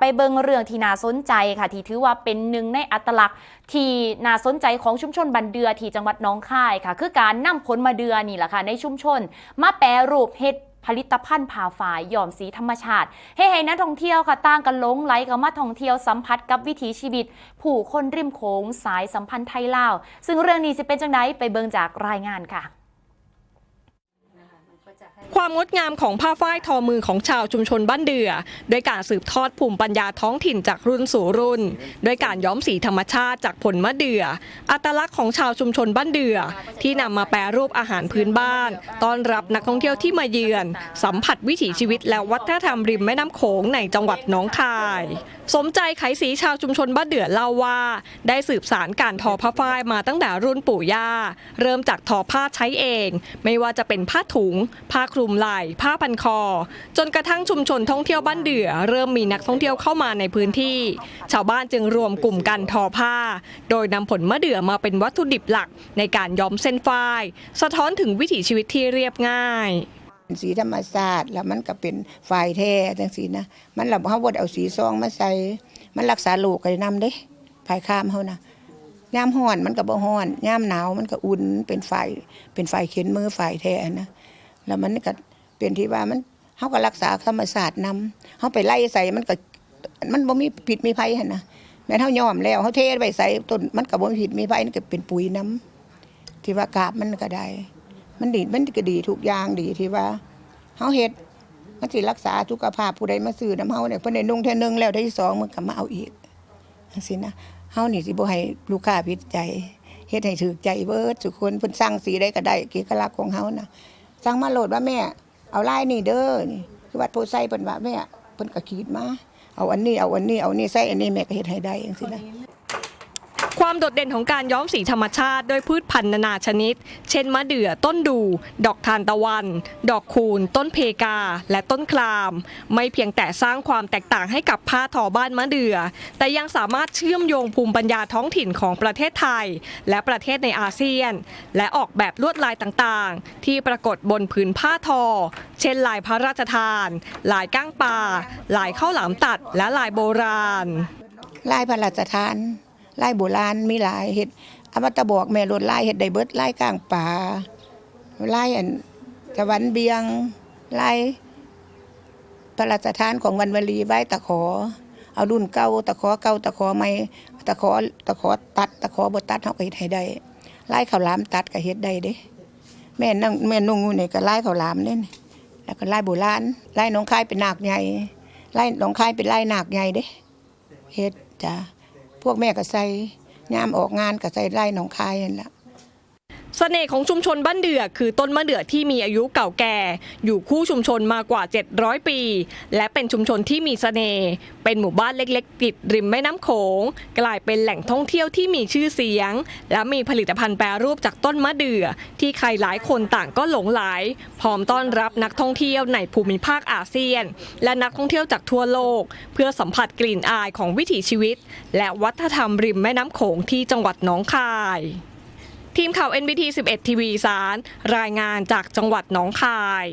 ไปเบิงเรื่องที่น่าสนใจค่ะที่ถือว่าเป็นหนึ่งในอัตลักษณ์ที่น่าสนใจของชุมชนบันเดือที่จังหวัดน้องคายค่ะ คือการนำผลมาเดือนี่แหละค่ะในชุมชน มาแปรรูปเห็ดผลิตภัณฑ์ผ่าฝายหย้อมสีธรรมชาติให้ให้นักท่องเที่ยวค่ะต่างกันลงไหลกับมาท่องเที่ยวสัมผัสกับวิถีชีวิต ผู้คนริมโขงสายสัมพันธ์ไทยลาว ซึ่งเรื่องนี้จะเป็นจังไดไปเบิงจากรายงานค่ะ ความงดงามของผ้าฝ้ายทอมือของชาวชุมชนบ้านเดือด้วยการสืบทอดภูมิปัญญาท้องถิ่นจากรุ่นสู่รุ่น ด้วยการย้อมสีธรรมชาติจากผลมะเดื่ออัตลักษณ์ของชาวชุมชนบ้านเดือที่นำมาแปรรูปอาหารพื้นบ้าน ต้อนรับนักท่องเที่ยวที่มาเยือน สัมผัสวิถีชีวิตและวัฒนธรรมริมแม่น้ำโขงในจังหวัดหนองคาย สมใจไขศรีชาวชุมชนบ้านเดือเล่าว่า ได้สืบสารการทอผ้าฝ้ายมาตั้งแต่รุ่นปู่ย่า เริ่มจากทอผ้าใช้เอง ไม่ว่าจะเป็นผ้าถุง ผ้าคลุมไหล่ผ้าพันคอ จนกระทั่งชุมชนท่องเที่ยวบ้านเดือ เริ่มมีนักท่องเที่ยวเข้ามาในพื้นที่ ชาวบ้านจึงรวมกลุ่มกันทอผ้า โดยนำผลมะเดื่อมาเป็นวัตถุดิบหลักในการย้อมเส้นฝ้าย สะท้อนถึงวิถีชีวิตที่เรียบง่าย สีธรรมชาสติแล้วมันก็เป็นฝ่ายแท้จังสีนะ มันเราเฮาบดเอาสีซองมาใส่ มันรักษาโรคก็ได้ำเด้ภายข้ามเฮานะยามร้อนมันก็บ่ร้อนยามหนาวมันก็อุ่นเป็นไฟเป็นไฟเข็นมือไฟแท้นะแล้วมันก็เป็นที่ว่ามันเฮาก็รักษาธรรมชาสตินำเฮาไปไล่ใส่มันก็มันบ่มีผิดมีภัยนะแม้นเฮายอมแล้วเฮาเทไว้ใส่ต้นมันก็บ่มีผิดมีภัยมันก็เป็นปุ๋ยน้ำที่ว่ากาบมันก็ได้ มันดีมันก็ดีทุกอย่างดีที่ว่าเฮาเฮ็ดมันสิรักษาสุขภาพผู้ใดมาซื้อน้ำเฮาเนี่ยเพิ่นได้นุ่งเท่อนึงแล้วเท่อที่สองมันก็มาเอาอีกจังซี่นะเฮานี่สิบ่ให้ลูกค้าผิดใจเฮ็ดให้ถูกใจเบิดทุกคนเพิ่นสั่งสีใดก็ได้เอกลักษณ์ของเฮานะสั่งมาโหลดว่าแม่ เอาลายนี่เด้อนี่คือวัดโพไซเพิ่นว่าแม่เพิ่นก็ขีดมาเอาอันนี้เอาอันนี้เอานี่ใส่อันนี้แม่ก็เฮ็ดให้ได้จังซี่นะ ความโดดเด่นของการย้อมสีธรรมชาติด้วยพืชพันธุ์นานาชนิด เช่นมะเดื่อต้นดู ดอกทานตะวัน ดอกคูณต้นเพกา และต้นคลาม ไม่เพียงแต่สร้างความแตกต่างให้กับผ้าทอบ้านมะเดื่อ แต่ยังสามารถเชื่อมโยงภูมิปัญญาท้องถิ่นของประเทศไทย และประเทศในอาเซียน และออกแบบลวดลายต่างๆ ที่ปรากฏบนผืนผ้าทอ เช่นลายพระราชทาน ลายก้างปลาลายข้าวหลามตัดและลายโบราณ ลายพระราชทาน ลายโบราณมีหลายเฮ็ดอมตะบอกแม่รถลายเฮ็ดไดเบิดลายกลางป่าลายอันตะวันเบียงลายพระราชทานของวันวลีไว้ตะขอ เอารุ่นเก่าตะขอเก่าตะขอใหม่ตะขอตะขอตัดตะขอบ่ตัดเฮาก็เฮ็ดให้ได้ลายข้าวหลามตัดก็เฮ็ดได้เด้แม่นั่งแม่นุ่งอยู่นี่ก็ลายข้าวหลามเนี่แล้วก็ลายโบราณลายหนองคายเป็นหนาคใหญ่ไลายหนองคายเป็นไลายนาคใหญ่เด้เฮ็ดจ้ะ พวกแม่ก็ใส่ยามออกงานก็ใส่ไร่หนองคายนั่นแหละ สน่ห์ของชุมชนบ้านเดือคือต้นมะเดื่อที่มีอายุเก่าแก่ อยู่คู่ชุมชนมากว่า 700 ปี และเป็นชุมชนที่มีเสน่ห์เป็นหมู่บ้านเล็กๆ ติดริมแม่น้ำโขง กลายเป็นแหล่งท่องเที่ยวที่มีชื่อเสียง และมีผลิตภัณฑ์แปรรูปจากต้นมะเดื่อ ที่ใครหลายคนต่างก็หลงไหลพร้อมต้อนรับนักท่องเที่ยวในภูมิภาคอาเซียน และนักท่องเที่ยวจากทั่วโลก เพื่อสัมผัสกลิ่นอายของวิถีชีวิต และวัฒนธรรมริมแม่น้ำโขงที่จังหวัดหนองคาย ทีมข่าว NBT 11 ทีวีสาร รายงานจากจังหวัดหนองคาย